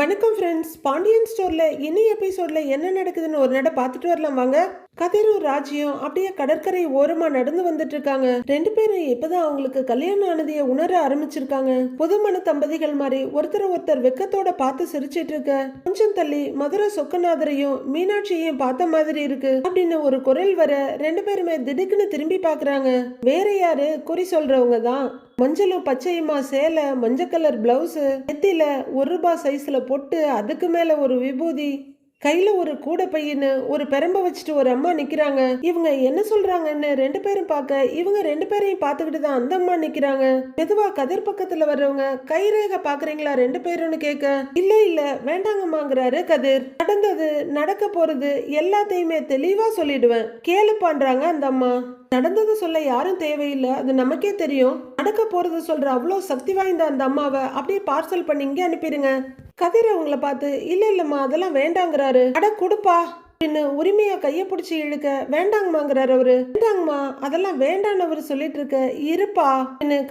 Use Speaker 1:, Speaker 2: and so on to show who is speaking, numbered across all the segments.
Speaker 1: வணக்கம் ஃப்ரெண்ட்ஸ் பாண்டியன் ஸ்டோர்ல இனி எபிசோட்ல என்ன நடக்குதுன்னு ஒரு நட பார்த்துட்டு வரலாம் வாங்க. கதிரும் ராஜ்யம் அப்படியே கடற்கரை ஓரமா நடந்து வந்துட்டு இருக்காங்க. ரெண்டு பேரும் இப்பதான் அவங்களுக்கு கல்யாணம் ஆனதைய உணர ஆரம்பிச்சிருக்காங்க. புதுமண தம்பதிகள் மாதிரி ஒருத்தர் ஒருத்தர் வெக்கத்தோட பார்த்து சிரிச்சிட்டு இருக்க. கொஞ்சம் தள்ளி மதுரை சொக்கநாதரையும் மீனாட்சியையும் பார்த்த மாதிரி இருக்கு. அப்படின்னு ஒரு குரல் வர ரெண்டு பேருமே திடுக்குன்னு திரும்பி பாக்குறாங்க வேற யாரு? குறி சொல்றவங்க தான் மஞ்சளும் பச்சையுமா சேலை மஞ்சள் கலர் பிளவுஸு நெத்தியில் ஒரு ரூபா சைஸில் பொட்டு அதுக்கு மேலே ஒரு விபூதி. கையில ஒரு கூடை பையன்னு ஒரு பெரம்ப வச்சுட்டு ஒரு அம்மா நிக்கிறாங்க. இவங்க என்ன சொல்றாங்கன்னு ரெண்டு பேரும் பார்க்க இவங்க ரெண்டு பேரையும் பார்த்துக்கிட்டு தான் அந்த அம்மா நிக்கிறாங்க. மெதுவா கதிர் பக்கத்துல வர்றவங்க கைரேக பாக்குறீங்களா ரெண்டு பேரும்னு கேட்க இல்ல இல்ல வேண்டாங்கம்மாங்கிறாரு கதிர். நடந்தது நடக்க போறது எல்லாத்தையுமே தெளிவா சொல்லிடுவேன். கேளு பண்றாங்க அந்த அம்மா. நடந்ததை சொல்ல யாரும் தேவையில்லை அது நமக்கே தெரியும். நடக்க போறது சொல்ற அவ்வளோ சக்தி வாய்ந்த அந்த அம்மாவை அப்படியே பார்சல் பண்ணி இங்கே அனுப்பிடுங்க. கதிர் அவங்கள பார்த்து இல்ல இல்லம்மா அதெல்லாம் வேண்டாங்கிறாரு. அட கொடுப்பா. அப்படின்னு உரிமையா கைய பிடிச்சி இழுக்க வேண்டாங்கம்மாங்கிறாரு அவரு. வேண்டாங்கம்மா அதெல்லாம் வேண்டான்னு அவரு சொல்லிட்டு இருக்க இருப்பா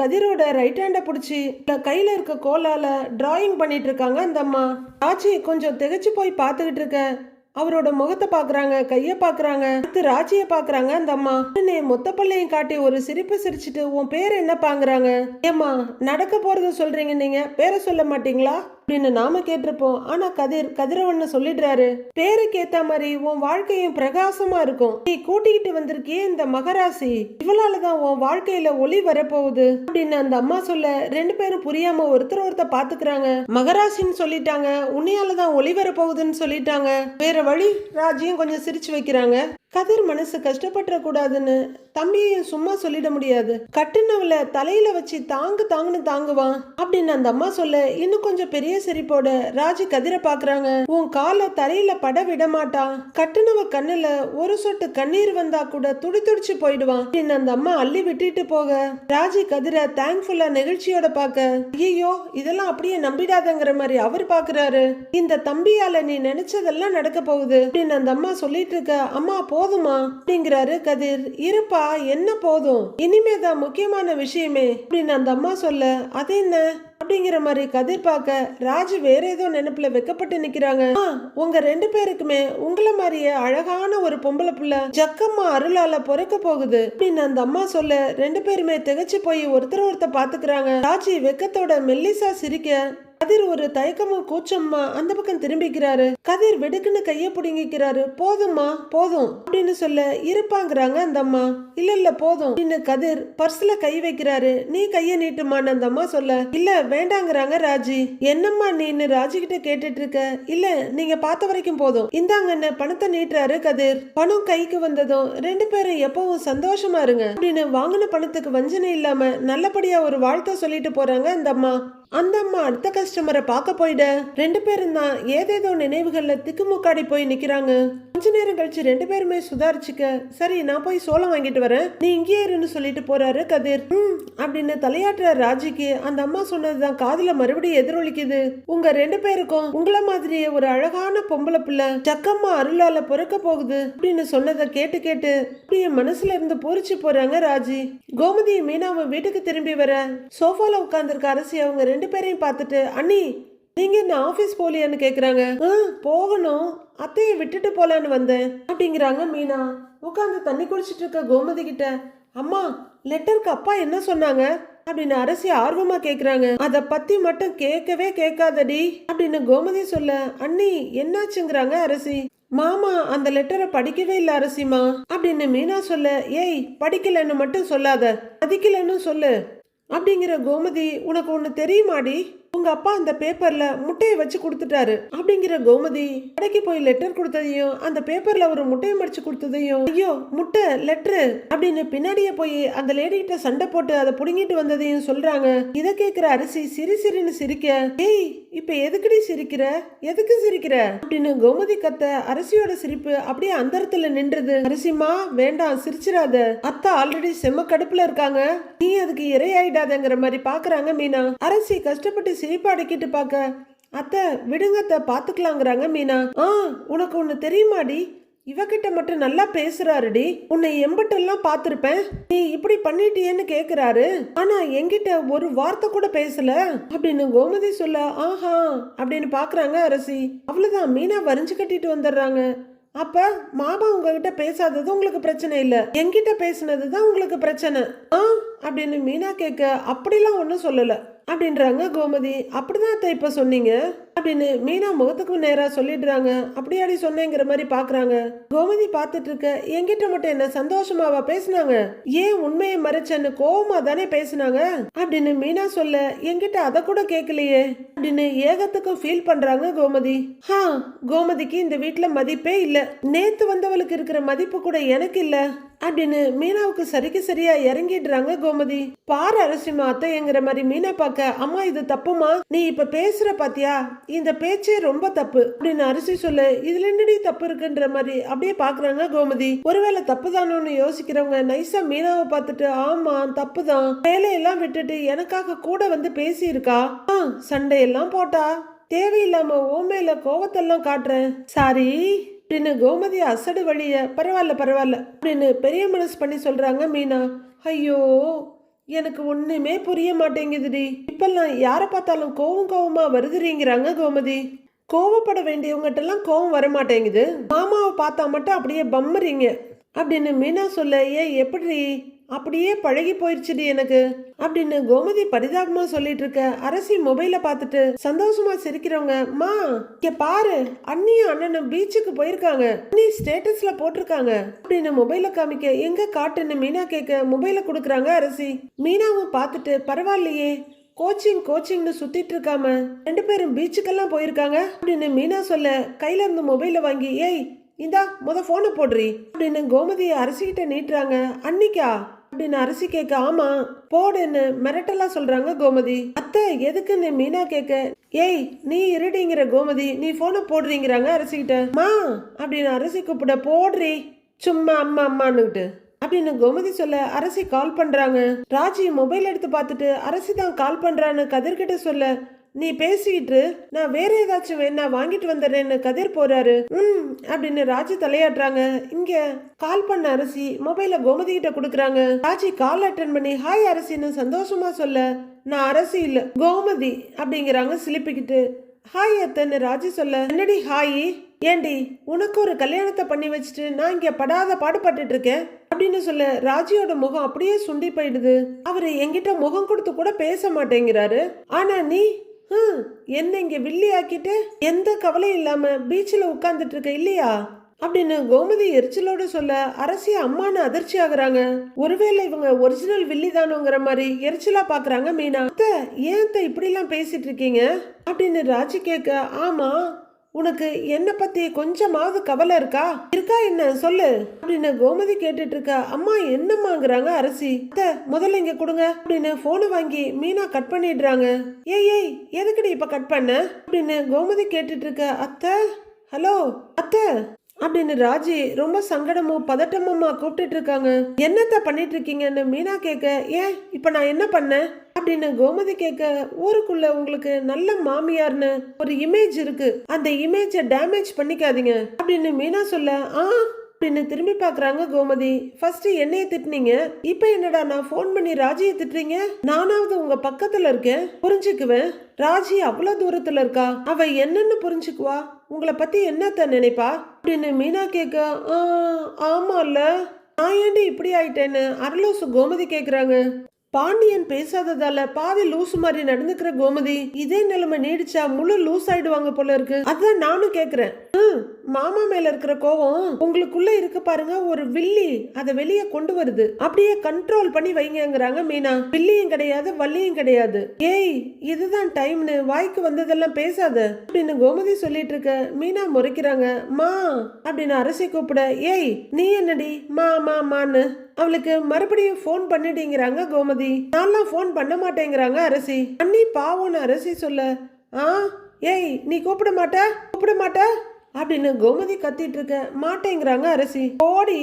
Speaker 1: கதிரோட ரைட் ஹேண்ட பிடிச்சி கையில இருக்க கோலால டிராயிங் பண்ணிட்டு இருக்காங்க அந்த அம்மா. ஆச்சி கொஞ்சம் திகைச்சு போய் பார்த்துக்கிட்டு இருக்க அவரோட முகத்தை பாக்குறாங்க கைய பாக்குறாங்க அடுத்து ராஜிய பாக்குறாங்க அந்த அம்மா. உடனே மொத்த காட்டி ஒரு சிரிப்பு சிரிச்சிட்டு உன் பேர் என்ன? பாங்குறாங்க ஏம்மா நடக்க போறத சொல்றீங்க நீங்க? பேரை சொல்ல மாட்டீங்களா? அப்படின்னு நாம கேட்டிருப்போம். ஆனா கதிர் கதிரவன்னு சொல்லிடுறாரு. பேருக்கு ஏத்த மாதிரி உன் வாழ்க்கையும் பிரகாசமா இருக்கும். நீ கூட்டிக்கிட்டு வந்திருக்கியே இந்த மகராசி. இவளாலதான் உன் வாழ்க்கையில ஒளி வரப்போகுது. அப்படின்னு அந்த அம்மா சொல்ல ரெண்டு பேரும் புரியாம ஒருத்தர் ஒருத்தர் பாத்துக்கிறாங்க. மகராசின்னு சொல்லிட்டாங்க. உன்னையாலதான் ஒளி வரப்போகுதுன்னு சொல்லிட்டாங்க. வேற வழி ராஜியும் கொஞ்சம் சிரிச்சு வைக்கிறாங்க. கதிர் மனசு கஷ்டப்பட்டுற கூடாதுன்னு தம்பியையும் சும்மா சொல்லிட முடியாது. கட்டுனவள தலையில வச்சு தாங்கு தாங்குன்னு தாங்குவான். அப்படின்னு அந்த அம்மா சொல்ல இன்னும் கொஞ்சம் பெரிய சிரிப்போட ராஜி கதிரை பாக்குறாங்க. உன் காலை தலையில பட விட மாட்டான் கட்டுனவ கண்ணுல ஒரு சொட்டு கண்ணீர் வந்தா கூட துடி துடிச்சு போயிடுவான். அப்படின்னு அந்த அம்மா அள்ளி விட்டுட்டு போக. ராஜி கதிரை தேங்க்ஃபுல்லா நெகிழ்ச்சியோட பாக்க ஐயோ இதெல்லாம் அப்படியே நம்பிடாதங்கிற மாதிரி அவர் பாக்குறாரு. இந்த தம்பியால நீ நினைச்சதெல்லாம் நடக்க போகுது. அப்படின்னு அந்த அம்மா சொல்லிட்டு இருக்க அம்மா போதுமா அப்படிங்கிறாரு கதிர். இருப்பா என்ன போதும்? இனிமேதான் முக்கியமான விஷயமே. அப்படின்னு அந்த அம்மா சொல்ல அது என்ன? அப்படிங்கிற மாதிரி கதிர் பார்க்க ராஜு வேற ஏதோ நினைப்புல வெக்கப்பட்டு நிக்கிறாங்க. உங்க ரெண்டு பேருக்குமே உங்களை மாதிரியே அழகான ஒரு பொம்பளை புள்ள ஜக்கம்மா அருளால பொறக்க போகுது. அப்படின்னு அந்த அம்மா சொல்ல ரெண்டு பேருமே திகைச்சு போய் ஒருத்தர் ஒருத்தர் பாத்துக்கிறாங்க. ராஜி வெக்கத்தோட மெல்லிசா சிரிக்க கதிர் ஒரு தயக்கமும் கூச்சம்மா அந்த பக்கம் திரும்பிக்கிறாரு. கதிர் வெடுக்குன்னு கைய பிடுங்கிக்கிறாரு. போதும்மா போதும் அப்படின்னு சொல்ல இருப்பாங்கிறாங்க அந்த அம்மா. இல்ல இல்ல போதும் அப்படின்னு கதிர் பர்ஸ்ல கை வைக்கிறாரு. நீ கைய நீட்டுமான்னு அந்த அம்மா சொல்ல இல்ல வேண்டாங்கிறாங்க ராஜி. என்னம்மா நீன்னு ராஜி கிட்ட கேட்டுட்டு இருக்க இல்ல நீங்க பார்த்த வரைக்கும் போதும். இந்தாங்கன்னு பணத்தை நீட்டுறாரு கதிர். பணம் கைக்கு வந்ததும் ரெண்டு பேரும் எப்பவும் சந்தோஷமா இருங்க அப்படின்னு வாங்கின பணத்துக்கு வஞ்சனை இல்லாம நல்லபடியா ஒரு வாழ்த்தை சொல்லிட்டு போறாங்க அந்த அம்மா. அந்த அம்மா அடுத்த கஸ்டமரை பார்க்க போயிட. ரெண்டு பேரும் தான் ஏதேதோ நினைவுகள்ல திக்குமுக்காடி போய் நிக்கிறாங்க. கொஞ்ச நேரம் கழிச்சு ரெண்டு பேருமே சுதாரிச்சுக்க சரி நான் போய் சோளம் வாங்கிட்டு வரேன். நீ இங்கேயே இருன்னு சொல்லிட்டு போறாரு கதிர். ம் அப்படின்னு தலையாட்டுற ராஜிக்கு அந்த அம்மா சொன்னதுதான் காதுல மறுபடியும் எதிரொலிக்குது. உங்க ரெண்டு பேருக்கும் உங்களை மாதிரியே ஒரு அழகான பொம்பளை பிள்ளை சக்கம்மா அருளால பிறக்க போகுது அப்படின்னு சொன்னதை கேட்டு கேட்டு அப்படியே மனசுல இருந்து பூரிச்சு போறாங்க ராஜி. கோமதி மீனாவும் வீட்டுக்கு திரும்பி வர. சோஃபால உட்காந்துருக்க அரசி அவங்க ரெண்டு ரெண்டு பேரையும் பார்த்துட்டு அண்ணி நீங்க என்ன ஆபீஸ் போலியான்னு கேக்குறாங்க? "ஆ, போகணும். அத்தையை விட்டுட்டு போலான்னு வந்தேன் அப்படிங்கிறாங்க மீனா. உட்காந்து தண்ணி குடிச்சிட்டு இருக்க கோமதி கிட்ட அம்மா லெட்டருக்கு அப்பா என்ன சொன்னாங்க? அப்படின்னு அரசி ஆர்வமா கேக்குறாங்க. அத பத்தி மட்டும் கேட்கவே கேட்காதடி அப்படின்னு கோமதி சொல்ல அண்ணி என்னாச்சுங்கிறாங்க அரசி. மாமா அந்த லெட்டரை படிக்கவே இல்ல அரசிமா அப்படின்னு மீனா சொல்ல ஏய் படிக்கலன்னு மட்டும் சொல்லாத மதிக்கலன்னு சொல்லு. அப்படிங்கிற கோமதி உனக்கு ஒன்று தெரியுமாடி? உங்க அப்பா அந்த பேப்பர்ல முட்டையை வச்சு கொடுத்துட்டாரு. அப்படிங்கிற கோமதி கடைக்கு போய் லெட்டர் கொடுத்ததையும் அந்த பேப்பர்ல ஒரு முட்டையை மடிச்சு கொடுத்ததையும் ஐயோ முட்டை லெட்டரு அப்படின்னு பின்னாடியே போய் அந்த லேடி கிட்ட சண்டை போட்டு அதை புடுங்கிட்டு வந்ததையும் சொல்றாங்க. இத கேக்குற அரிசி சிரி சிரின்னு சிரிக்க ஏய் இப்ப எதுக்குடி சிரிக்கிற? எதுக்கு சிரிக்கிற? அப்படின்னு கோமதி கத்த அரிசியோட சிரிப்பு அப்படியே அந்தரத்துல நின்றுது. அரிசிமா வேண்டாம் சிரிச்சிடாத அத்தா ஆல்ரெடி செம்ம கடுப்புல இருக்காங்க. நீ அதுக்கு இரையாயிடாதங்கிற மாதிரி பாக்குறாங்க மீனா. அரிசி கஷ்டப்பட்டு சிரிப்பு அடக்கிட்டு பார்க்க அத்தை விடுங்க அத்தை மீனா. ஆ உனக்கு ஒன்று தெரியுமாடி? இவகிட்ட மட்டும் நல்லா பேசுறாருடி. உன்னை எம்பிட்டெல்லாம் பார்த்துருப்பேன். நீ இப்படி பண்ணிட்டியேன்னு கேட்குறாரு ஆனா என்கிட்ட ஒரு வார்த்தை கூட பேசல. அப்படின்னு கோமதி சொல்ல ஆஹா அப்படின்னு பாக்குறாங்க அரசி. அவ்வளவுதான் மீனா வரிஞ்சு கட்டிட்டு வந்துடுறாங்க. அப்ப மாமா உங்ககிட்ட பேசாதது உங்களுக்கு பிரச்சனை இல்ல. என்கிட்ட பேசுனது தான் உங்களுக்கு பிரச்சனை. ஆ அப்படின்னு மீனா கேட்க அப்படிலாம் ஒன்றும் சொல்லலை. அப்படின்றாங்க கோமதி. அப்படிதான் அத்தை இப்ப சொன்னீங்க? அப்படின்னு மீனா முகத்துக்கு நேரா சொல்லிடுறாங்க. அப்படியாடி சொன்னேங்கிற மாதிரி பாக்குறாங்க. கோமதி பார்த்துட்டு இருக்க என்கிட்ட மட்டும் என்ன சந்தோஷமாவா பேசுனாங்க? ஏன் உண்மையை மறைச்சேன்னு கோவமா தானே பேசுனாங்க? அப்படின்னு மீனா சொல்ல என்கிட்ட அதை கூட கேட்கலையே அப்படின்னு ஏகத்துக்கும் ஃபீல் பண்றாங்க கோமதி. ஹா கோமதிக்கு இந்த வீட்டில் மதிப்பே இல்ல. நேத்து வந்தவளுக்கு இருக்கிற மதிப்பு கூட எனக்கு இல்ல. அப்படின்னு மீனாவுக்கு சரிக்கு சரியா இறங்கிடுறாங்க கோமதி. பார் அரசிமா அத்தைங்கிற மாதிரி மீனா பார்க்க அம்மா இது தப்புமா? நீ இப்ப பேசுற பாத்தியா? இந்த பேச்சே ரொம்ப தப்பு அப்படின்னு அரிசி சொல்லு இதுல என்னடி தப்பு இருக்குன்ற மாதிரி அப்படியே பாக்குறாங்க கோமதி. ஒருவேளை தப்பு தானோன்னு யோசிக்கிறவங்க நைஸா மீனாவை பார்த்துட்டு ஆமா தப்பு தான் வேலையெல்லாம் விட்டுட்டு எனக்காக கூட வந்து பேசியிருக்கா? ஆ சண்டையெல்லாம் போட்டா? தேவையில்லாம ஓமையில கோவத்தெல்லாம் காட்டுறேன். சாரி. அப்படின்னு கோமதி அசடு வழிய. பரவாயில்ல பரவாயில்ல. அப்படின்னு பெரிய மனசு பண்ணி சொல்றாங்க மீனா. ஐயோ எனக்கு ஒண்ணுமே புரிய மாட்டேங்குதுடி. இப்பெல்லாம் யாரை பார்த்தாலும் கோவம் கோவமா வருதுறீங்கிறாங்க கோமதி. கோவப்பட வேண்டியவங்ககிட்டலாம் கோவம் வர மாட்டேங்குது மாமாவை பார்த்தா மட்டும் அப்படியே பம்மறீங்க. அப்படின்னு மீனா சொல்ல ஏ எப்படி அப்படியே பழகி போயிடுச்சுடி எனக்கு. அப்படின்னு கோமதி பரிதாபமா சொல்லிட்டு இருக்க அரசி மொபைல பார்த்துட்டு சந்தோஷமா சிரிக்கிறவங்க மா இங்க பாரு அண்ணியும் அண்ணனும் பீச்சுக்கு போயிருக்காங்க. அண்ணி ஸ்டேட்டஸ்ல போட்டிருக்காங்க. அப்படின்னு மொபைல காமிக்க எங்க காட்டுன்னு மீனா கேட்க மொபைல கொடுக்குறாங்க அரசி. மீனாவும் பார்த்துட்டு பரவாயில்லையே கோச்சிங் கோச்சிங்னு சுத்திட்டு இருக்காம ரெண்டு பேரும் பீச்சுக்கெல்லாம் போயிருக்காங்க. அப்படின்னு மீனா சொல்ல கையில இருந்து மொபைல வாங்கி ஏய் இந்தா முத ஃபோனை போடுறி. அப்படின்னு கோமதியை அரசிக்கிட்ட நீட்டுறாங்க. அன்னிக்கா? அப்படின்னு அரிசி கேட்க ஆமா. போடுன்னு மிரட்டலா சொல்றாங்க கோமதி. அத்தை எதுக்குன்னு மீனா கேட்க ஏய் நீ இருடிங்கிற கோமதி நீ போனை போடுறீங்கிறாங்க அரசிக்கிட்ட. மா அப்படின்னு அரிசி கூப்பிட போடுறி. சும்மா அம்மா அம்மான்னுக்கிட்டு. அப்படின்னு கோமதி சொல்ல அரசி கால் பண்றாங்க. ராஜி மொபைல் எடுத்து பார்த்துட்டு அரசி தான் கால் பண்றான்னு கதிர்கிட்ட சொல்ல நீ பேசிக்கிட்டு நான் வேற ஏதாச்சும் வேணா வாங்கிட்டு வந்துடுறேன்னு கதிர் போறாரு. ம் அப்படின்னு ராஜி தலையாட்டுறாங்க. இங்க கால் பண்ண அரிசி மொபைல கோமதி கிட்ட கொடுக்குறாங்க. ராஜி கால் அட்டன் பண்ணி ஹாய் அரிசின்னு சந்தோஷமா சொல்ல நான் அரசி இல்ல கோமதி அப்படிங்கிறாங்க சிலிப்பிக்கிட்டு. ஹாய் அத்தன்னு ராஜி சொல்ல என்னடி ஹாய்? ஏண்டி உனக்கு ஒரு கல்யாணத்தை பண்ணி வச்சுட்டு நான் இங்க படாத பாடுபட்டு இருக்கேன் அப்படின்னு சொல்ல ராஜியோட முகம் அப்படியே சுண்டி போயிடுது. அவரு என்கிட்ட முகம் கொடுத்து கூட பேச மாட்டேங்கிறாரு. ஆனா நீ என்ன இங்க வில்லி ஆக்கிட்டு எந்த கவலையும் இல்லாம பீச்சில் உட்கார்ந்துட்டு இருக்க இல்லையா? அப்படின்னு கோமதி எரிச்சலோட சொல்ல அரசி அம்மானு அதிர்ச்சி ஆகுறாங்க. ஒருவேளை இவங்க ஒரிஜினல் வில்லி தானுங்கிற மாதிரி எரிச்சலா பாக்குறாங்க மீனா. அத்தை ஏன் இப்படி இப்படிலாம் பேசிட்டு இருக்கீங்க? அப்படின்னு ராஜி கேட்க ஆமா உனக்கு என்னை பற்றி கொஞ்சமாவது கவலை இருக்கா? இருக்கா என்ன? சொல்லு. அப்படின்னு கோமதி கேட்டுட்டு இருக்கா அம்மா என்னம்மாங்கிறாங்க அரசி. அத்தை முதல்ல இங்க கொடுங்க. அப்படின்னு போனை வாங்கி மீனா கட் பண்ணிடுறாங்க. ஏய் ஏய் எதுக்குடி இப்போ கட் பண்ண? அப்படின்னு கோமதி கேட்டுட்டு இருக்க அத்தை ஹலோ அத்தை அப்படின்னு ராஜி ரொம்ப சங்கடமும் பதட்டமுமா கூப்பிட்டு இருக்காங்க என்னத்த பண்ணிட்டு இருக்கீங்கன்னு மீனா கேட்க ஏன் இப்ப நான் என்ன பண்ணேன் அப்படின்னு கோமதி கேட்க ஊருக்குள்ள உங்களுக்கு நல்ல மாமியார்னு ஒரு இமேஜ் இருக்கு. அந்த இமேஜை டேமேஜ் பண்ணிக்காதீங்க. அப்படின்னு மீனா சொல்ல ஆ அப்படின்னு திரும்பி பாக்குறாங்க கோமதி. ஃபர்ஸ்ட் என்னைய திட்டுனீங்க. இப்போ என்னடா நான் ஃபோன் பண்ணி ராஜியை திட்டுறீங்க? நானாவது உங்க பக்கத்துல இருக்கேன். புரிஞ்சுக்குவேன். ராஜி அவ்வளவு தூரத்துல இருக்கா. அவ என்னன்னு புரிஞ்சுக்குவா. உங்களை பத்தி என்னத்த நினைப்பா? அப்படின்னு மீனா கேட்க "ஆ, ஆமால்ல. நான் ஏண்டி இப்படி ஆயிட்டேன்னு? அருளோசு கோமதி கேக்குறாங்க. பாண்டியன் பேசாததால பாதி லூசு மாதிரி நடந்துக்கிற கோமதி இதே நிலைமை நீடிச்சா முழு லூஸ் ஆயிடுவாங்க போல இருக்கு. அதான் நானும் கேக்குறேன். "ம், மாமா மேல இருக்கிற கோவம் உங்களுக்குள்ள இருக்கு பாருங்க ஒரு வில்லி அதை வெளியே கொண்டு வருது. அப்படியே கண்ட்ரோல் பண்ணி வைங்கிறாங்க மீனா. வில்லியும் கிடையாது வள்ளியும் கிடையாது. ஏய் இதுதான் டைம்னு வாய்க்கு வந்ததெல்லாம் பேசாத. அப்படின்னு கோமதி சொல்லிட்டு இருக்க மீனா முறைக்கிறாங்க. மா அப்படின்னு அரசி கூப்பிட ஏய் நீ என்னடி? மா மா மான்னு. அவளுக்கு மறுபடியும் ஃபோன் பண்ணிட்டீங்கிறாங்க கோமதி. நான்லாம் ஃபோன் பண்ண மாட்டேங்கிறாங்க அரசி. அண்ணி பாவம்னு அரசி சொல்ல ஆ ஏய் நீ கூப்பிட மாட்ட? கூப்பிட மாட்ட? அப்படின்னு கோமதி கத்திட்டு இருக்க மாட்டேங்கிறாங்க அரசி. ஓடி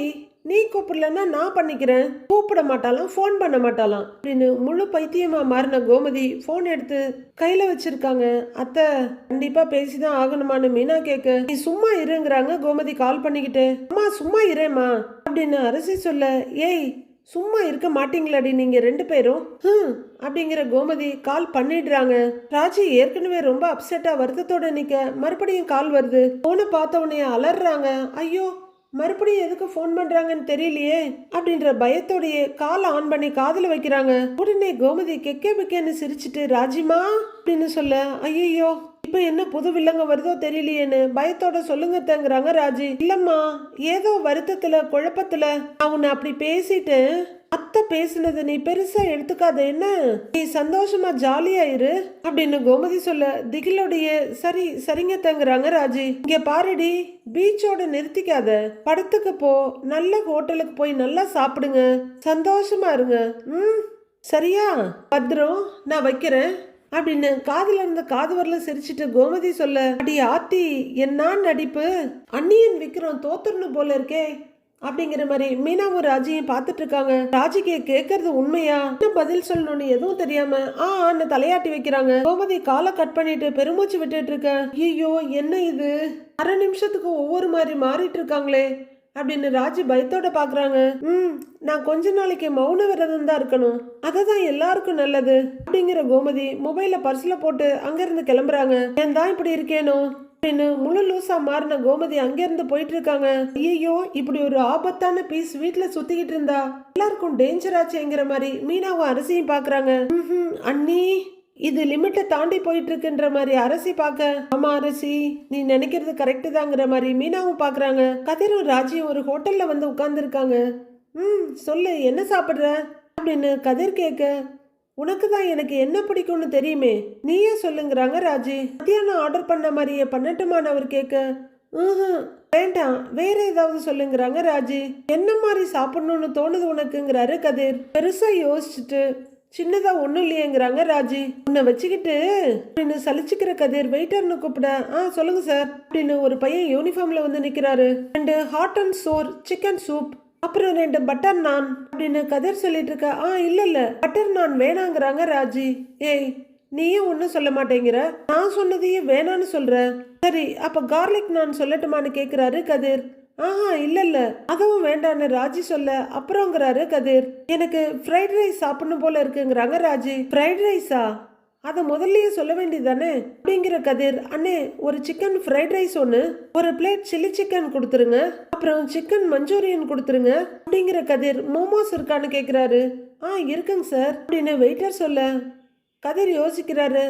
Speaker 1: நீ கூப்பிடலன்னா நான் பண்ணிக்கிறேன். கூப்பிட மாட்டாலாம் ஃபோன் பண்ண மாட்டாலாம் அப்படின்னு முழு பைத்தியமா மாறின கோமதி ஃபோன் எடுத்து கையில வச்சிருக்காங்க. அத்தை கண்டிப்பா பேசிதான் ஆகணுமான்னு மீனா கேட்க நீ சும்மா இருங்கிறாங்க கோமதி கால் பண்ணிக்கிட்டு. அம்மா சும்மா இரேம்மா அப்படின்னு அரசி சொல்ல ஏய் சும்மா இருக்க மாட்டீங்களாடி நீங்க ரெண்டு பேரும்? ஹம் அப்படிங்கிற கோமதி கால் பண்ணிடுறாங்க. ராஜி ஏற்கனவே ரொம்ப அப்செட்டா வருத்தத்தோட நிக்க மறுபடியும் கால் வருது. போன பார்த்த உடனே அலறாங்க. ஐயோ மறுபடியும் எதுக்கு ஃபோன் பண்றாங்கன்னு தெரியலையே? அப்படின்ற பயத்தோடையே காலை ஆன் பண்ணி காதில் வைக்கிறாங்க. உடனே கோமதி கெக்கே பிக்கேன்னு சிரிச்சிட்டு ராஜிமா அப்படின்னு சொல்ல ஐயோ இப்ப என்ன புது வில்லங்க வருதோ தெரியலையேன்னு பயத்தோட சொல்லுங்க தங்குறாங்க ராஜி. இல்லம்மா ஏதோ வருத்தத்துல குழப்பத்துல. அவனை அப்படி பேசிட்டு அத்தை பேசுனது நீ பெருசா எடுத்துக்காத என்ன? நீ சந்தோஷமா ஜாலியா இரு அப்படின்னு கோமதி சொல்ல திகிலோடைய சரி சரிங்க தங்குறாங்க ராஜி. இங்க பாருடி பீச்சோட நிறுத்திக்காத. படத்துக்கு போ நல்ல ஹோட்டலுக்கு போய் நல்லா சாப்பிடுங்க. சந்தோஷமா இருங்க. ம் சரியா? பத்ரம் நான் வைக்கிறேன் அப்படின்னு காதுல இருந்த காது வரல சிரிச்சிட்டு கோமதி சொல்ல அடி ஆத்தி என்னான் நடிப்பு? அந்நியன் விக்ரம் தோத்துறணும் போல இருக்கே. அப்படிங்கிற மாதிரி மீனாவும் ராஜியும் பார்த்துட்டு இருக்காங்க. ராஜிக்கு கேட்கறது உண்மையா? என்ன பதில் சொல்லணும்னு எதுவும் தெரியாம ஆ ஆன்னு தலையாட்டி வைக்கிறாங்க. கோமதி காலை கட் பண்ணிட்டு பெருமூச்சு விட்டுட்டு இருக்க. ஐயோ என்ன இது? அரை நிமிஷத்துக்கு ஒவ்வொரு மாதிரி மாறிட்டு இருக்காங்களே அப்படின்னு ராஜி பயத்தோட பாக்குறாங்க. ம் நான் கொஞ்ச நாளைக்கு மௌன விரதம் தான் இருக்கணும். அதுதான் எல்லாருக்கும் நல்லது அப்படிங்கிற கோமதி மொபைல பர்ஸ்ல போட்டு அங்கிருந்து கிளம்புறாங்க. ஏன் தான் இப்படி இருக்கேனோ? அப்படின்னு முழு லூசா மாறின கோமதி அங்கிருந்து போயிட்டு இருக்காங்க ஐயோ இப்படி ஒரு ஆபத்தான பீஸ் வீட்டுல சுத்திக்கிட்டு இருந்தா? எல்லாருக்கும் டேஞ்சர் ஆச்சுங்கிற மாதிரி மீனாவும் அரசியும் பாக்குறாங்க. அண்ணி இது லிமிட்டை தாண்டி போயிட்டு இருக்குன்ற மாதிரி அரசி பார்க்க ஆமா அரசி நீ நினைக்கிறது கரெக்ட் தாங்கிற மாதிரி மீனாவும் பாக்குறாங்க. கதிரும் ராஜியும் ஒரு ஹோட்டல்ல வந்து உட்கார்ந்துருக்காங்க. ம் சொல்லு என்ன சாப்பிடுற? அப்படின்னு கதிர் கேட்க உனக்கு தான் எனக்கு என்ன பிடிக்கும்னு தெரியுமே. நீயே சொல்லுங்கிறாங்க ராஜி. மத்தியானம் ஆர்டர் பண்ண மாதிரியே பண்ணட்டுமான்னு அவர் கேட்க ம்ஹும், வேண்டாம். வேற ஏதாவது சொல்லுங்கிறாங்க ராஜி. என்ன மாதிரி சாப்பிடணும்னு தோணுது உனக்குங்கிறாரு கதிர். பெருசா யோசிச்சுட்டு சின்னதா ஒண்ணும் இல்லையேங்கிறாங்க ராஜி. உன்னை வச்சுக்கிட்டு அப்படின்னு சலிச்சுக்கிற கதிர் வெயிட்டர்னு கூப்பிட ஆ சொல்லுங்க சார் அப்படின்னு ஒரு பையன் யூனிஃபார்ம்ல வந்து நிக்கிறாரு. ரெண்டு hot and sour chicken soup அப்புறம் ரெண்டு பட்டர் நான் அப்படின்னு கதிர் சொல்லிட்டு இருக்க ஆ இல்ல இல்ல. பட்டர் நான் வேணாங்கிறாங்க ராஜி. ஏய் நீயும் ஒன்றும் சொல்ல மாட்டேங்கிற. நான் சொன்னதையே வேணான்னு சொல்ற. சரி அப்ப கார்லிக் நான் சொல்லட்டுமான்னு கேக்குறாரு கதிர். ஆஹா இல்ல இல்ல. அதுவும் வேண்டான்னு ராஜி சொல்ல. அப்புறங்கிறாரு கதிர். எனக்கு ஃப்ரைட் ரைஸ் சாப்பிடணும் போல இருக்குங்கிறாங்க ராஜி. ஃப்ரைட் ரைஸா அதை முதல்லயே சொல்ல வேண்டியதானே? அப்படிங்கிற கதிர். அண்ணே ஒரு சிக்கன் ஃப்ரைட் ரைஸ் ஒன்று ஒரு பிளேட் சில்லி சிக்கன் கொடுத்துருங்க. அப்புறம் சிக்கன் மஞ்சூரியன் கொடுத்துருங்க. அப்படிங்கிற கதிர் மோமோஸ் இருக்கான்னு கேட்குறாரு ஆ இருக்குங்க சார். அப்படின்னு வெயிட்டர் சொல்ல கதிர் யோசிக்கிறாரு.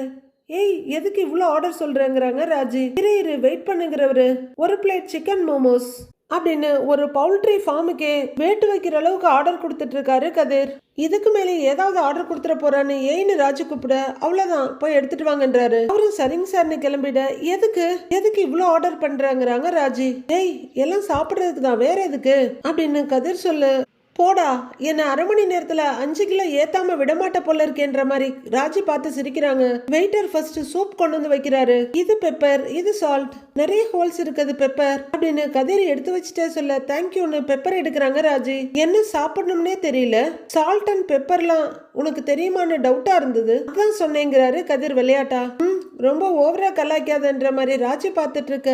Speaker 1: ஏய் எதுக்கு இவ்வளோ ஆர்டர் சொல்கிறேங்கிறாங்க ராஜி. இரு இரு வெயிட் பண்ணுங்கிறவரு. ஒரு பிளேட் சிக்கன் மோமோஸ். அப்படின்னு ஒரு பவுல்ட்ரி ஃபார்முக்கே வேட்டு வைக்கிற அளவுக்கு ஆர்டர் கொடுத்துட்டு இருக்காரு கதிர். இதுக்கு மேலே ஏதாவது ஆர்டர் கொடுத்துட போறான்னு ஏன்னு ராஜு கூப்பிட அவ்வளவுதான் போய் எடுத்துட்டு வாங்கன்றாரு. அவரும் சரிங்க சார்னு கிளம்பிட எதுக்கு? எதுக்கு இவ்வளோ ஆர்டர் பண்றாங்கிறாங்க ராஜி? ஏய் எல்லாம் சாப்பிடுறதுக்கு தான் வேற எதுக்கு? அப்படின்னு கதிர் சொல்லு போடா என்ன அரை மணி நேரத்துல அஞ்சு கிலோ ஏத்தாம விடமாட்ட போல இருக்கேன்ற மாதிரி ராஜி பார்த்து சிரிக்கிறாங்க. வெயிட்டர் ஃபர்ஸ்ட் சூப் கொண்டு வந்து வைக்கிறாரு. இது பெப்பர் இது சால்ட் நிறைய ஹோல்ஸ் இருக்குது பெப்பர் அப்படின்னு கதிரி எடுத்து வச்சுட்டே சொல்ல தேங்க்யூன்னு பெப்பர் எடுக்கிறாங்க ராஜி. என்ன சாப்பிடணும்னே தெரியல. சால்ட் அண்ட் பெப்பர்லாம் உனக்கு தெரியுமான்னு டவுட்டா இருந்தது. அதான் சொன்னேங்கிறாரு கதிர் விளையாட்டா. ம் ரொம்ப ஓவரா கலாய்க்காதன்ற மாதிரி ராஜி பார்த்துட்டு இருக்க.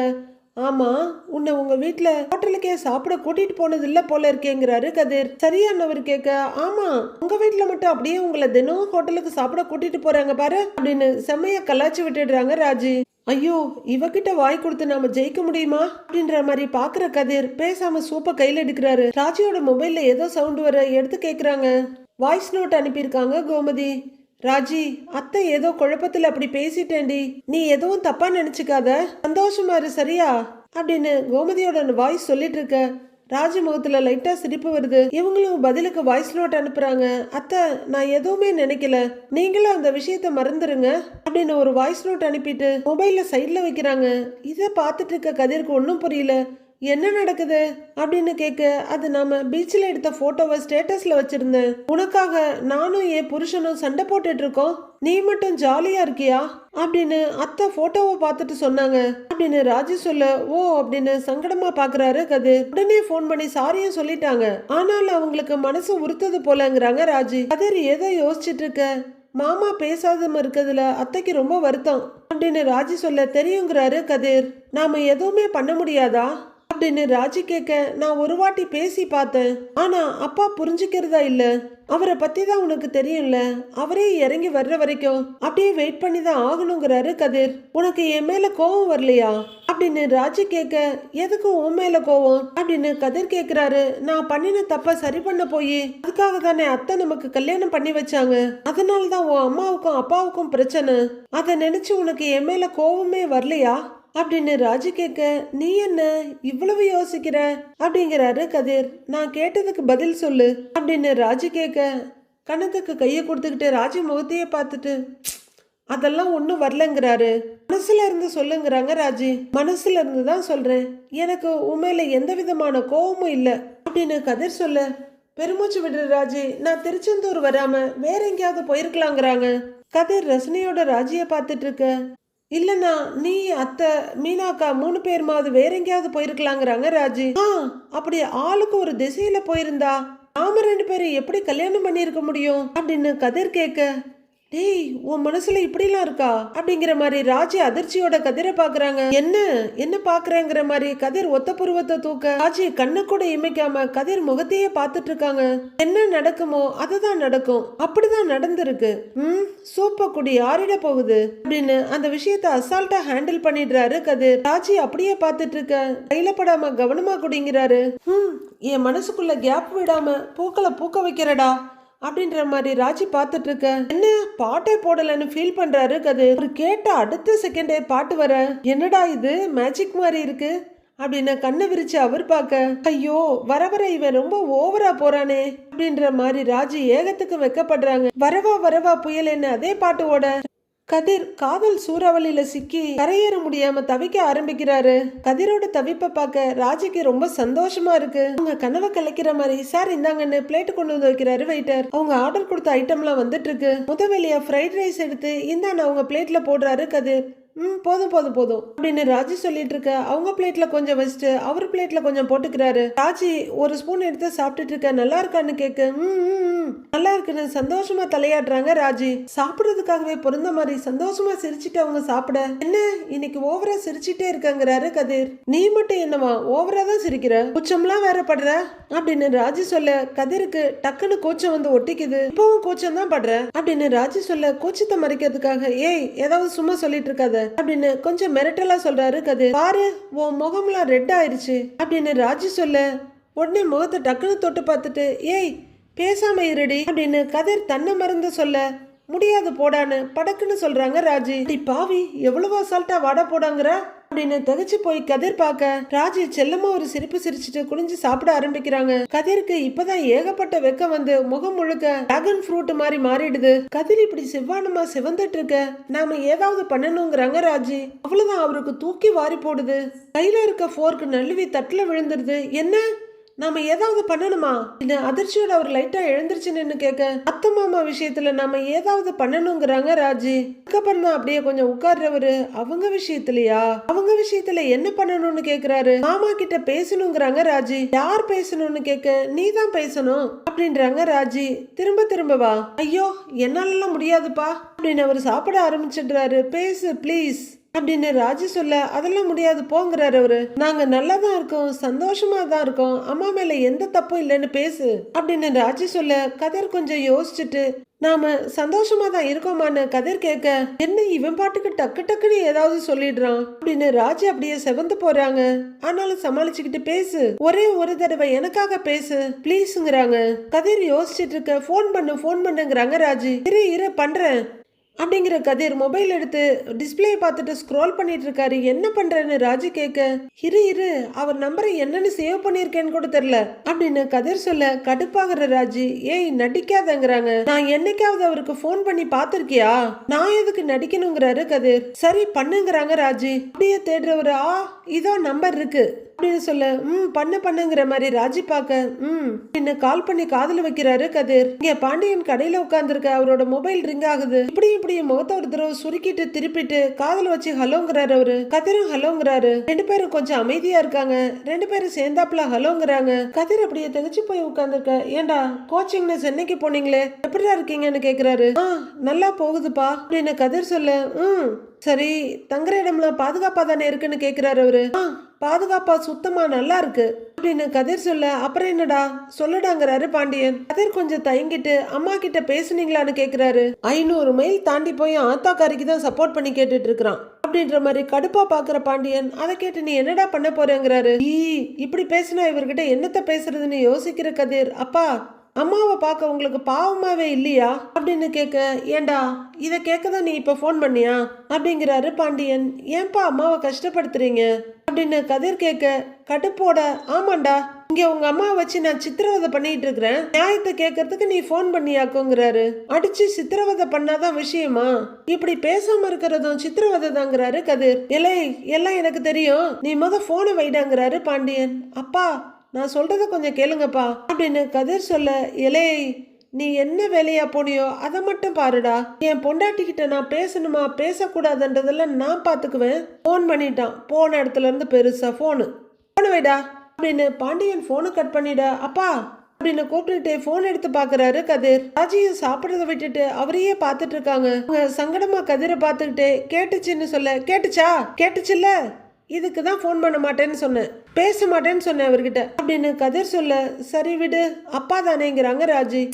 Speaker 1: ஆமா உன்னை உங்க வீட்டில் ஹோட்டலுக்கே சாப்பிட கூட்டிட்டு போனது இல்ல போல இருக்கேங்கிறாரு கதிர். சரியானவர் கேட்க ஆமா உங்க வீட்டில் மட்டும் அப்படியே உங்களை தினம் ஹோட்டலுக்கு சாப்பிட கூட்டிட்டு போறாங்க பாரு அப்படின்னு செம்மையா கலாச்சி விட்டுடுறாங்க ராஜி. ஐயோ இவகிட்ட வாய் கொடுத்து நாம ஜெயிக்க முடியுமா அப்படின்ற மாதிரி பாக்குற கதிர் பேசாம சூப்ப கையில எடுக்கிறாரு. ராஜியோட மொபைல்ல ஏதோ சவுண்ட் வர எடுத்து கேக்குறாங்க. வாய்ஸ் நோட் அனுப்பியிருக்காங்க கோமதி. ராஜி அத்தை ஏதோ குழப்பத்தில் அப்படி பேசிட்டேன்டி. நீ எதுவும் தப்பா நினைச்சுக்காத. சந்தோஷமா இரு சரியா? அப்படின்னு கோமதியோட வாய்ஸ் சொல்லிட்டு இருக்க. ராஜி முகத்துல லைட்டா சிரிப்பு வருது. இவங்களும் பதிலுக்கு வாய்ஸ் நோட் அனுப்புறாங்க. அத்தை நான் எதுவுமே நினைக்கல. நீங்களும் அந்த விஷயத்த மறந்துருங்க அப்படின்னு ஒரு வாய்ஸ் நோட் அனுப்பிட்டு மொபைல்ல சைட்ல வைக்கிறாங்க. இதை பார்த்துட்டு இருக்க கதிருக்கு ஒன்றும் புரியல. என்ன நடக்குது? அப்படின்னு கேட்க அது நாம பீச்சில் எடுத்த போட்டோவை ஸ்டேட்டஸ்ல வச்சிருந்தேன் உனக்காக நானும் என் புருஷனும் சண்டை போட்டுட்டு இருக்கோம். நீ மட்டும் ஜாலியா இருக்கியா? அப்படின்னு அத்தை போட்டோவை பார்த்துட்டு சொன்னாங்க. அப்படின்னு ராஜு சொல்ல ஓ அப்படின்னு சங்கடமா பாக்குறாரு கதிர் உடனே ஃபோன் பண்ணி சாரியும் சொல்லிட்டாங்க. ஆனாலும் அவங்களுக்கு மனசு உறுத்தது போலங்கிறாங்க ராஜு. கதிர் ஏதோ யோசிச்சுட்டு இருக்க. மாமா பேசாதம இருக்கிறதுல அத்தைக்கு ரொம்ப வருத்தம். அப்படின்னு ராஜி சொல்ல தெரியுங்கிறாரு கதிர். நாம எதுவுமே பண்ண முடியாதா? அப்படின்னு ராஜி கேட்க நான் ஒரு வாட்டி பேசி பார்த்தேன். ஆனா அப்பா புரிஞ்சுக்கிறதா இல்ல. அவரை பத்தி தான் உனக்கு தெரியும்ல. அவரே இறங்கி வர்ற வரைக்கும் அப்படியே வெயிட் பண்ணி தான் ஆகணுங்கிறாரு கதிர். உனக்கு என் மேல கோவம் வரலையா? அப்படின்னு ராஜி கேட்க எதுக்கு உன் மேல கோவம்? அப்படின்னு கதிர் கேக்குறாரு நான் பண்ணின தப்ப சரி பண்ண போய் அதுக்காக தானே அத்தை நமக்கு கல்யாணம் பண்ணி வச்சாங்க. அதனால தான் உன் அம்மாவுக்கும் அப்பாவுக்கும் பிரச்சனை. அதை நினைச்சு உனக்கு என் மேல கோவமே வரலையா? அப்படின்னு ராஜு கேட்க நீ என்ன? இவ்வளவு யோசிக்கிற? அப்படிங்கிறாரு கதிர். நான் கேட்டதுக்கு பதில் சொல்லு அப்படின்னு ராஜு கேட்க கணத்துக்கு கையை கொடுத்துக்கிட்டு ராஜு முகத்தையே பார்த்துட்டு அதெல்லாம் ஒன்றும் வரலங்கிறாரு. மனசுல இருந்து சொல்லுங்கிறாங்க ராஜி. மனசுல இருந்து தான் சொல்றேன். எனக்கு உண்மையில எந்த விதமான கோவமும் இல்லை அப்படின்னு கதிர் சொல்ல பெருமூச்சு விடுற ராஜி. நான் திருச்செந்தூர் வராம வேற எங்கேயாவது போயிருக்கலாங்கிறாங்க. கதிர் ரசனையோட ராஜியை பார்த்துட்டு இருக்க இல்லனா நீ அத்தை மீனாக்கா மூணு பேருமாவது வேற எங்கேயாவது போயிருக்கலாங்கிறாங்க ராஜி. ஆ அப்படி ஆளுக்கு ஒரு திசையில போயிருந்தா நாம ரெண்டு பேரும் எப்படி கல்யாணம் பண்ணியிருக்க முடியும்? அப்படின்னு கதிர் கேட்க ஏய் உன் மனசுல இப்படிலாம் இருக்கா? அப்படிங்கிற மாதிரி ராஜி அதிர்ச்சியோட கதிரை பாக்குறாங்க. என்ன? என்ன பாக்குறேங்கிற மாதிரி கதிர் ஒத்த புருவத்தை தூக்க ராஜி கண்ணு கூட இமைக்காம கதிர் முகத்தையே பார்த்துட்டு இருக்காங்க. என்ன நடக்குமோ அதுதான் நடக்கும். அப்படிதான் நடந்திருக்கு. ம் சூப்பர் குடி ஆறிட போகுது அப்படின்னு அந்த விஷயத்த அசால்ட்டா ஹேண்டில் பண்ணிடுறாரு கதிர். ராஜி அப்படியே பார்த்துட்டு இருக்க கையில படாம கவனமா குடிங்கிறாரு. ம் என் மனசுக்குள்ள கேப் விடாம பூக்களை பூக்க வைக்கிறடா. அப்படின்ற மாதிரி ராஜி பார்த்துட்டு இருக்க. என்ன பாட்டே போடலன்னு ஃபீல் பண்றாரு கது அவர் கேட்ட அடுத்த செகண்டே பாட்டு வர என்னடா இது? மேஜிக் மாதிரி இருக்கு. அப்படின்னு கண்ணை விரிச்சு அவர் பார்க்க ஐயோ வர வர இவன் ரொம்ப ஓவரா போறானே. அப்படின்ற மாதிரி ராஜி ஏகத்துக்கு வெக்கப்படுறாங்க. வரவா வரவா புயல் அதே பாட்டு ஓட கதிர் காதல் சூறாவளியில சிக்கி கரையேற முடியாம தவிக்க ஆரம்பிக்கிறாரு. கதிரோட தவிப்பை பார்க்க ராஜிக்கு ரொம்ப சந்தோஷமா இருக்கு. அவங்க கனவை கலைக்கிற மாதிரி சார் இந்தாங்கன்னு பிளேட் கொண்டு வந்து வைக்கிறாரு வெயிட்டர் அவங்க ஆர்டர் கொடுத்த ஐட்டம்லாம் வந்துட்டு இருக்கு. முதவெளியா ஃப்ரைட் ரைஸ் எடுத்து இந்தாண்ணா அவங்க பிளேட்ல போடுறாரு கதிர். ம் போதும் போதும் போதும். அப்படின்னு ராஜி சொல்லிட்டு இருக்க அவங்க பிளேட்ல கொஞ்சம் வச்சுட்டு அவர் பிளேட்ல கொஞ்சம் போட்டுக்கிறாரு. ராஜி ஒரு ஸ்பூன் எடுத்து சாப்பிட்டுட்டு இருக்க நல்லா இருக்கான்னு கேட்க ம் ம், நல்லா இருக்குன்னு சந்தோஷமா தலையாடுறாங்க ராஜி. சாப்பிடுறதுக்காகவே பிறந்த மாதிரி சந்தோஷமா சிரிச்சிட்டு அவங்க சாப்பிட என்ன இன்னைக்கு ஓவரா சிரிச்சிட்டே இருக்கங்கிறாரு கதிர். நீ மட்டும் என்னவா ஓவரா தான் சிரிக்கிற? கூச்சம்லாம் வேற படுற? அப்படின்னு ராஜி சொல்ல கதிருக்கு டக்குன்னு கோச்சம் வந்து ஒட்டிக்குது. இப்பவும் கூச்சம் தான் படுற? அப்படின்னு ராஜி சொல்ல கூச்சத்தை மறைக்கிறதுக்காக ஏய் ஏதாவது சும்மா சொல்லிட்டு இருக்காத. அப்படின்னு கொஞ்சம் மிரட்டலா சொல்றாரு கதிர். பாரு உன் முகம்லாம் ரெட் ஆயிருச்சு. அப்படின்னு ராஜி சொல்ல உடனே முகத்தை டக்குன்னு தொட்டு பார்த்துட்டு ஏய் பேசாம இருடி அப்படின்னு கதிர் தன்னை மறந்து சொல்ல முடியாது போடான்னு படக்குன்னு சொல்றாங்க ராஜி. பாவி எவ்வளவு அசால்ட்டா வாட போடாங்கிற? அப்படின்னு தகச்சு போய் கதிர் பார்க்க ராஜி செல்லமா ஒரு சிரிப்பு சிரிச்சுட்டு குனிஞ்சு சாப்பிட ஆரம்பிக்கிறாங்க. கதிருக்கு இப்பதான் ஏகப்பட்ட வெக்கம் வந்து முகம் முழுக்க டிராகன் ஃப்ரூட் மாதிரி மாறிடுது. கதிர் இப்படி செவ்வானமா சிவந்துட்டு இருக்க நாம ஏதாவது பண்ணணுங்கிறாங்க ராஜி. அவ்வளவுதான் அவருக்கு தூக்கி வாரி போடுது. கையில இருக்க ஃபோர்க்கு நழுவி தட்டுல விழுந்துருது. என்ன? நாம ஏதாவது பண்ணணுமா? என்ன அதிர்ச்சியோட அவர் லைட்டா எழுந்துருச்சுன்னு கேட்க? அத்தை மாமா விஷயத்துல நாம ஏதாவது பண்ணணுங்கிறாங்க ராஜி. அதுக்கப்புறம் தான் அப்படியே கொஞ்சம் உட்கார்றவரு. அவங்க விஷயத்துலயா? அவங்க விஷயத்துல என்ன பண்ணணும்னு கேக்குறாரு? மாமா கிட்ட பேசணுங்கிறாங்க ராஜி. யார் பேசணும்னு கேட்க? நீ தான் பேசணும் அப்படின்றாங்க ராஜி. திரும்ப திரும்ப வா. ஐயோ என்னாலலாம் முடியாதுப்பா அப்படின்னு அவர் சாப்பிட ஆரம்பிச்சிடுறாரு. பேசு ப்ளீஸ் அப்படின்னு ராஜி சொல்ல அதெல்லாம் முடியாது போங்கிறாரு அவரு. நாங்க நல்லா தான் இருக்கோம் சந்தோஷமா தான் இருக்கோம். அம்மா மேல எந்த தப்பும் இல்லைன்னு பேசு அப்படின்னு ராஜி சொல்ல கதிர் கொஞ்சம் யோசிச்சுட்டு நாம சந்தோஷமா தான் இருக்கோமான்னு கதிர் கேட்க என்ன இவன் பாட்டுக்கு டக்கு டக்குன்னு ஏதாவது சொல்லிடுறான் அப்படின்னு ராஜி அப்படியே செவந்து போறாங்க. ஆனாலும் சமாளிச்சுக்கிட்டு பேசு ஒரே ஒரு தடவை எனக்காக பேசு ப்ளீஸ்ங்கிறாங்க கதிர் யோசிச்சுட்டு இருக்க ஃபோன் பண்ணு ஃபோன் பண்ணுங்கிறாங்க ராஜி. இரு இரு பண்றேன். அப்படிங்கிற கதிர் மொபைல் எடுத்து டிஸ்பிளே பார்த்துட்டு ஸ்க்ரோல் பண்ணிட்டு இருக்காரு. என்ன பண்றேன்னு ராஜு கேட்க இரு இரு அவர் நம்பரை என்னன்னு சேவ் பண்ணியிருக்கேன்னு கூட தெரியல அப்படின்னு கதிர் சொல்ல கடுப்பாகிற ராஜி ஏய் நடிக்காதங்கிறாங்க. நான் என்னைக்காவது அவருக்கு ஃபோன் பண்ணி பார்த்துருக்கியா? நான் எதுக்கு நடிக்கணுங்கிறாரு கதிர். சரி பண்ணுங்கிறாங்க ராஜி. அப்படியே தேடுறவரு ஆ இதோ நம்பர் இருக்கு. அப்படின்னு சொல்ல ம் பண்ண பண்ணுங்கிற மாதிரி ராஜி பார்க்க ம் என்ன கால் பண்ணி காதல வைக்கிறாரு கதிர். இங்க பாண்டியன் கடையில உட்காந்துருக்க அவரோட மொபைல் ரிங் ஆகுது. இப்படி இப்படி முகத்தை ஒரு தடவை சுருக்கிட்டு திருப்பிட்டு காதல வச்சு ஹலோங்கிறாரு அவரு. கதிரும் ஹலோங்கிறாரு. ரெண்டு பேரும் கொஞ்சம் அமைதியா இருக்காங்க. ரெண்டு பேரும் சேர்ந்தாப்புல ஹலோங்கிறாங்க. கதிர் அப்படியே திகச்சு போய் உட்காந்துருக்க ஏண்டா கோச்சிங்னு சென்னைக்கு போனீங்களே? எப்படிடா இருக்கீங்கன்னு கேக்குறாரு. ஆ நல்லா போகுதுப்பா. அப்படின்னு கதிர் சொல்ல ம் சரி தங்குற இடம்லாம் பாதுகாப்பா தானே இருக்குன்னு கேக்குறாரு அவரு. ஆ பாதுகாப்பா சுத்தமா நல்லா இருக்கு. அப்படின்னு கதிர் சொல்ல அப்புறம் என்னடா? சொல்லடாங்கிறாரு பாண்டியன். கதிர் கொஞ்சம் தயங்கிட்டு அம்மா கிட்ட பேசுனீங்களான்னு கேக்குறாரு. ஐநூறு மைல் தாண்டி போய் ஆத்தாக்காரிக்கு தான் சப்போர்ட் பண்ணி கேட்டுட்டு இருக்கிறான் அப்படின்ற மாதிரி கடுப்பா பாக்குற பாண்டியன் அதை கேட்டு நீ என்னடா பண்ண போறேங்கிறாரு? ஈ இப்படி பேசினா இவர்கிட்ட என்னத்த பேசுறதுன்னு யோசிக்கிற கதிர். அப்பா அம்மாவை பார்க்க உங்களுக்கு பாவமாவே இல்லையா? அப்படின்னு கேட்க ஏண்டா இதை கேட்க தான் நீ இப்போ ஃபோன் பண்ணியா? அப்படிங்கிறாரு பாண்டியன். ஏன்பா அம்மாவை கஷ்டப்படுத்துறீங்க? அப்படின்னு கதிர் கேட்க கடுப்போட ஆமாண்டா. இங்க உங்க அம்மாவை வச்சு நான் சித்திரவதை பண்ணிட்டு இருக்கிறேன். நியாயத்தை கேட்கறதுக்கு நீ ஃபோன் பண்ணியாக்குங்கிறாரு. அடிச்சு சித்திரவதை பண்ணாதான் விஷயமா? இப்படி பேசாம இருக்கிறதும் சித்திரவதை தாங்கிறாரு கதிர். இலை எல்லாம் எனக்கு தெரியும். நீ முத போனை வைடாங்கிறாரு பாண்டியன். அப்பா நான் சொல்கிறத கொஞ்சம் கேளுங்கப்பா. அப்படின்னு கதிர் சொல்ல இலே நீ என்ன வேலையா போனியோ அதை மட்டும் பாருடா. என் பொண்டாட்டிக்கிட்ட நான் பேசணுமா? பேசக்கூடாதுன்றதெல்லாம் நான் பார்த்துக்குவேன் ஃபோன் பண்ணிட்டான். போன இடத்துல இருந்து பெருசா ஃபோனு ஃபோனு வைடா. அப்படின்னு பாண்டியன் ஃபோனை கட் பண்ணிடா. அப்பா அப்படின்னு கூப்பிட்டுட்டு ஃபோன் எடுத்து பார்க்குறாரு கதிர். ராஜியும் சாப்பிட்றத விட்டுட்டு அவரையே பார்த்துட்டு இருக்காங்க. அவங்க சங்கடமா கதிரை பார்த்துக்கிட்டே கேட்டுச்சுன்னு சொல்ல கேட்டுச்சா? கேட்டுச்சுல்ல? இதுக்கு தான் ஃபோன் பண்ண மாட்டேன்னு சொன்னேன். பேச மாட்டேன்னு சொன்னேன் அவர்கிட்ட. அப்படின்னு கதிர் சொல்ல சரி விடு அப்பா தானேங்கிறாங்க ராஜி.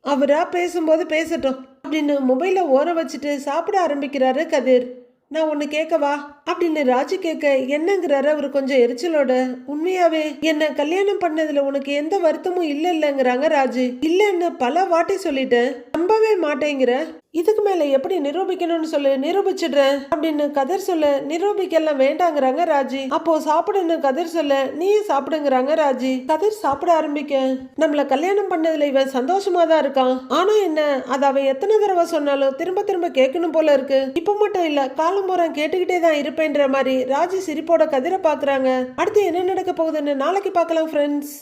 Speaker 1: அவரா பேசும்போது பேசட்டும். அப்படின்னு மொபைலை ஓர வச்சுட்டு சாப்பிட ஆரம்பிக்கிறாரு கதிர். நான் ஒன்று கேட்கவா அப்படின்னு ராஜி கேட்க என்னங்கிறாரு அவர் கொஞ்சம் எரிச்சலோட. உண்மையாவே என்ன கல்யாணம் பண்ணதுல உனக்கு எந்த வருத்தமும் இல்ல இல்லைங்கிறாங்க ராஜி. இல்லைன்னு பல வாட்டி சொல்லிட்டேன். நம்பவே மாட்டேங்கிற. இதுக்கு மேலே எப்படி நிரூபிக்கணும்னு சொல்லு நிரூபிச்சிடுறேன் அப்படின்னு கதிர் சொல்ல நிரூபிக்கலாம் வேண்டாங்கிறாங்க ராஜி. அப்போ சாப்பிடுன்னு கதிர் சொல்ல நீயும் சாப்பிடுங்கிறாங்க ராஜி. கதிர் சாப்பிட ஆரம்பிக்க நம்மள கல்யாணம் பண்ணதுல இவன் சந்தோஷமா தான் இருக்கான். ஆனா என்ன அது அவன் எத்தனை தடவை சொன்னாலும் திரும்ப திரும்ப கேட்கணும் போல இருக்கு. இப்ப மட்டும் இல்ல காலம் பூரா கேட்டுக்கிட்டே தான் இருப்பேன்ற மாதிரி ராஜி சிரிப்போட கதிரை பாக்குறாங்க. அடுத்து என்ன நடக்க போகுதுன்னு நாளைக்கு பார்க்கலாம் ஃப்ரெண்ட்ஸ்